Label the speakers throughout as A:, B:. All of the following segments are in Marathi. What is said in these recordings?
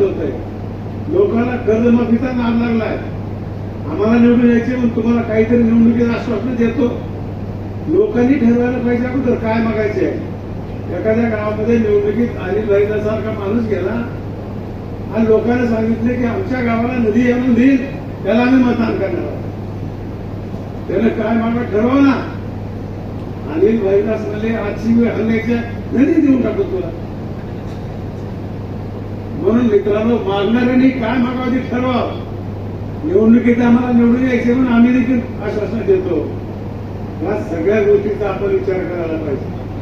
A: लोकांना कर्जमाफीचा नाद लागलाय. आम्हाला निवडून यायचे म्हणून तुम्हाला काहीतरी निवडणुकीचं आश्वासन देतो. लोकांनी ठरवायला पाहिजे अगोदर काय मागायचे एखाद्या गावामध्ये निवडणुकीत अनिल भाईसारखा माणूस गेला आणि लोकांना सांगितले की आमच्या गावाला नदी आणून देईल. त्याला आम्ही मतदान करणार आहोत. त्यानं काय मागा ठरवा ना अनिल भाईदास म्हणले आजची वेळ हल्ल्याच्या नदी देऊन टाकतो तुला. म्हणून मित्रांनो मागणाऱ्यांनी काय मागावं ते ठरवा. निवडणुकीत आम्हाला निवडून यायचे म्हणून आम्ही देखील आश्वासन देतो. या सगळ्या गोष्टीचा आपण विचार करायला पाहिजे.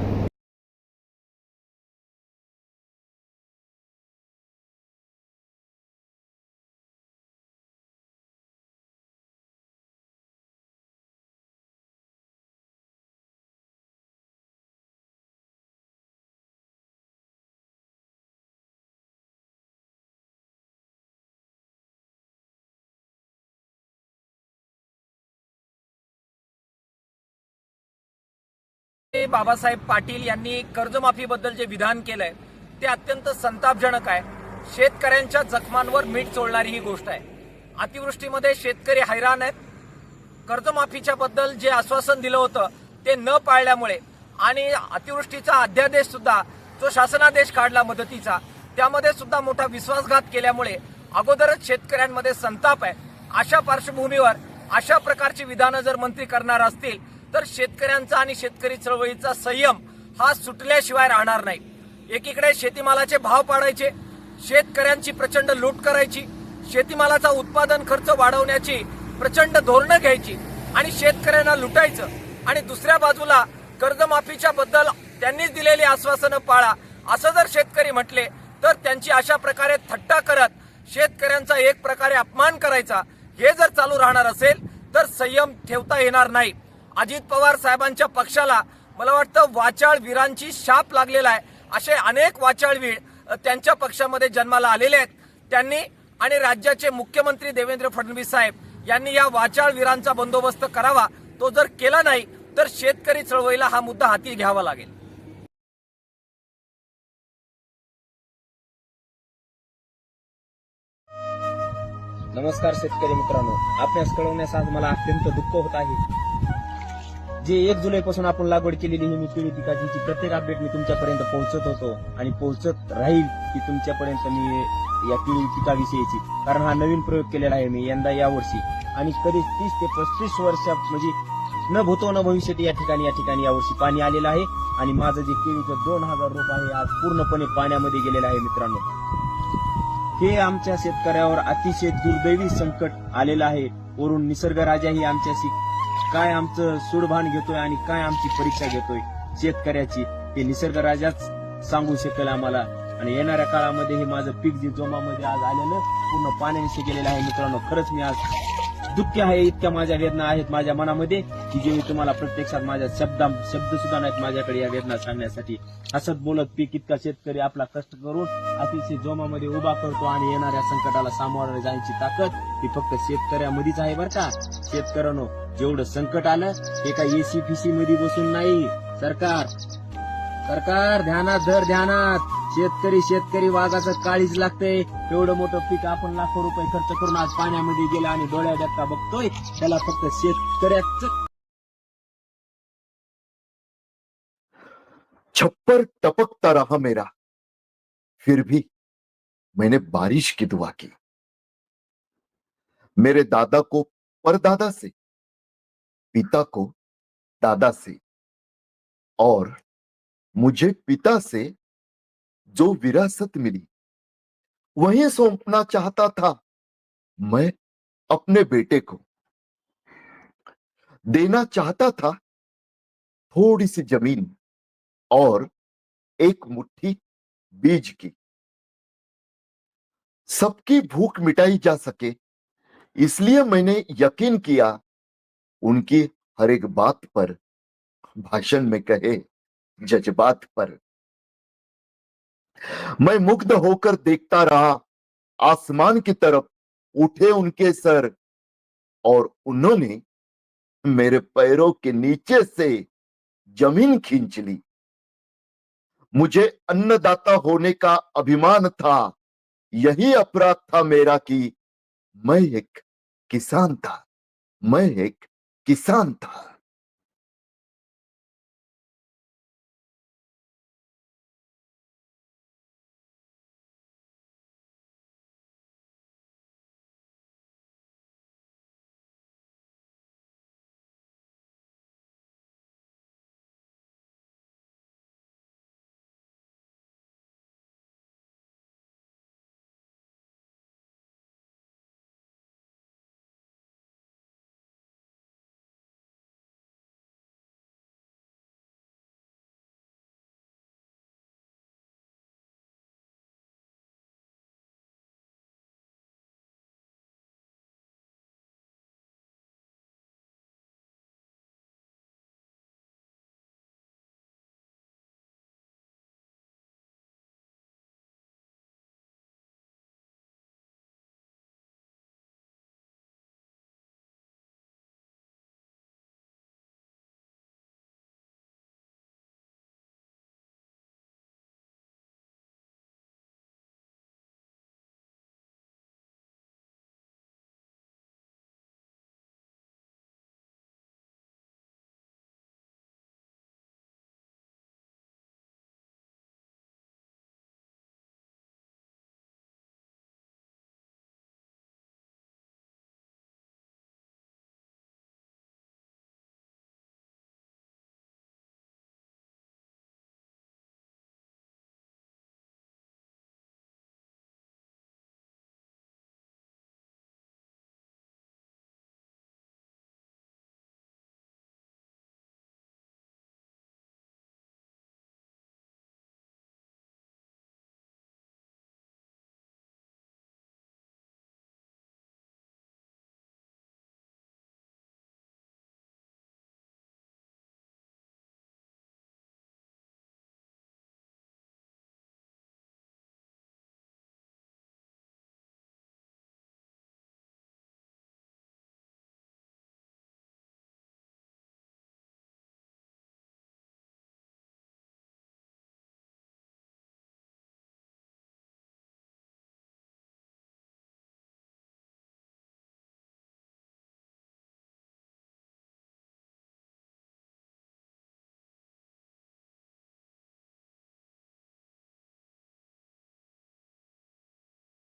B: बाबासाहेब पाटील यांनी कर्जमाफीबद्दल जे विधान केलंय ते अत्यंत संतापजनक आहे. शेतकऱ्यांच्या जखमांवर मीठ चोळणारी ही गोष्ट आहे. अतिवृष्टीमध्ये शेतकरी हैराण आहेत. कर्जमाफीच्या बद्दल जे आश्वासन दिलं होतं ते न पाळल्यामुळे आणि अतिवृष्टीचा अध्यादेश सुद्धा जो शासनादेश काढला मदतीचा त्यामध्ये सुद्धा मोठा विश्वासघात केल्यामुळे अगोदरच शेतकऱ्यांमध्ये संताप आहे. अशा पार्श्वभूमीवर अशा प्रकारची विधानं जर मंत्री करणार असतील तर शेतकऱ्यांचा आणि शेतकरी चळवळीचा संयम हा सुटल्याशिवाय राहणार नाही. एकीकडे शेतीमालाचे भाव पाडायचे शेतकऱ्यांची प्रचंड लूट करायची शेतीमालाचा उत्पादन खर्च वाढवण्याची प्रचंड धोरणं घ्यायची आणि शेतकऱ्यांना लुटायचं आणि दुसऱ्या बाजूला कर्जमाफीच्या बद्दल त्यांनीच दिलेली आश्वासनं पाळा असं जर शेतकरी म्हटले तर त्यांची अशा प्रकारे थट्टा करत शेतकऱ्यांचा एक प्रकारे अपमान करायचा हे जर चालू राहणार असेल तर संयम ठेवता येणार नाही. अजित पवार साहेबांच्या पक्षाला मला वाटतं वाचाळवीरांची शाप लागलेला आहे. असे अनेक वाचाळवीर त्यांच्या पक्षामध्ये जन्माला आलेले आहेत. त्यांनी आणि राज्याचे मुख्यमंत्री देवेंद्र फडणवीस साहेब यांनी या वाचाळवीरांचा बंदोबस्त करावा. तो जर केला नाही तर शेतकरी चळवळीला हा मुद्दा हाती घ्यावा लागेल.
C: नमस्कार शेतकरी मित्रांनो. आपल्यास कळवण्यास आज मला अत्यंत दुःख होत आहे. जे एक जुलै पासून आपण लागवड केलेली ही मी केळी पिकाची प्रत्येक अपडेट मी तुमच्यापर्यंत पोहोचत होतो आणि पोहोचत राहील की तुमच्यापर्यंत मी या केळी पिकाविषयीची कारण हा नवीन प्रयोग केलेला आहे मी यंदा यावर्षी आणि कधी तीस ते पस्तीस वर्ष म्हणजे न भूतो न भविष्यात या ठिकाणी या ठिकाणी यावर्षी पाणी आलेलं आहे. आणि माझं जे केळीचं दोन हजार रोप आहे आज पूर्णपणे पाण्यामध्ये गेलेलं आहे मित्रांनो. हे आमच्या शेतकऱ्यावर अतिशय दुर्दैवी संकट आलेलं आहे. वरून निसर्ग राजा ही आमच्याशी काय आमचं सूडभान घेतोय आणि काय आमची परीक्षा घेतोय शेतकऱ्याची ते निसर्ग राजाच सांगू शकेल आम्हाला. आणि येणाऱ्या काळामध्ये हे माझं पीक जे जोमामध्ये आज आलेलं पूर्ण पाण्याने गेलेलं आहे मित्रांनो खरंच मी आज दुःखी आहे इतक्या माझ्या वेदना आहेत माझ्या मनामध्ये की जे मी तुम्हाला प्रत्यक्षात माझ्या शब्दा शब्द सुद्धा नाहीत माझ्याकडे या वेदना सांगण्यासाठी. असत बोलत पीक इतका शेतकरी आपला कष्ट करून अतिशय जोमामध्ये उभा करतो आणि येणाऱ्या संकटाला सामोरं जायची ताकद ही फक्त शेतकऱ्यामध्येच आहे बरं का. शेतकऱ्यानो जेवढं संकट आलं ते काय एसी फिसी मध्ये बसून नाही. सरकार सरकार ध्यानात धर ध्यानात. शेतकरी शेतकरी वाघाचं काळीच लागतंय. एवढं मोठं पीक आपण लाखो रुपये खर्च करून आज पाण्यामध्ये गेलं आणि डोळ्या देखता बघतोय. त्याला फक्त शेतकऱ्याच
D: छप्पर टपकता रहा मेरा. फिर भी मैंने बारिश की दुआ की। मेरे दादा को परदादा से, पिता को दादा से, और मुझे पिता से जो विरासत मिली। वही सौंपना चाहता था मैं अपने बेटे को। देना चाहता था थोड़ी सी ज़मीन और एक मुट्ठी बीज की। सबकी भूख मिटाई जा सके, इसलिए मैंने यकीन किया, उनकी हर एक बात पर, भाषण में कहे, जज्बात पर। मैं मुग्ध होकर देखता रहा। आसमान की तरफ़ उठे उनके सर और उन्होंने मेरे पैरों के नीचे से ज़मीन खींच ली। मुझे अन्नदाता होने का अभिमान था। यही अपराध था मेरा कि मैं एक किसान था। मैं एक किसान था।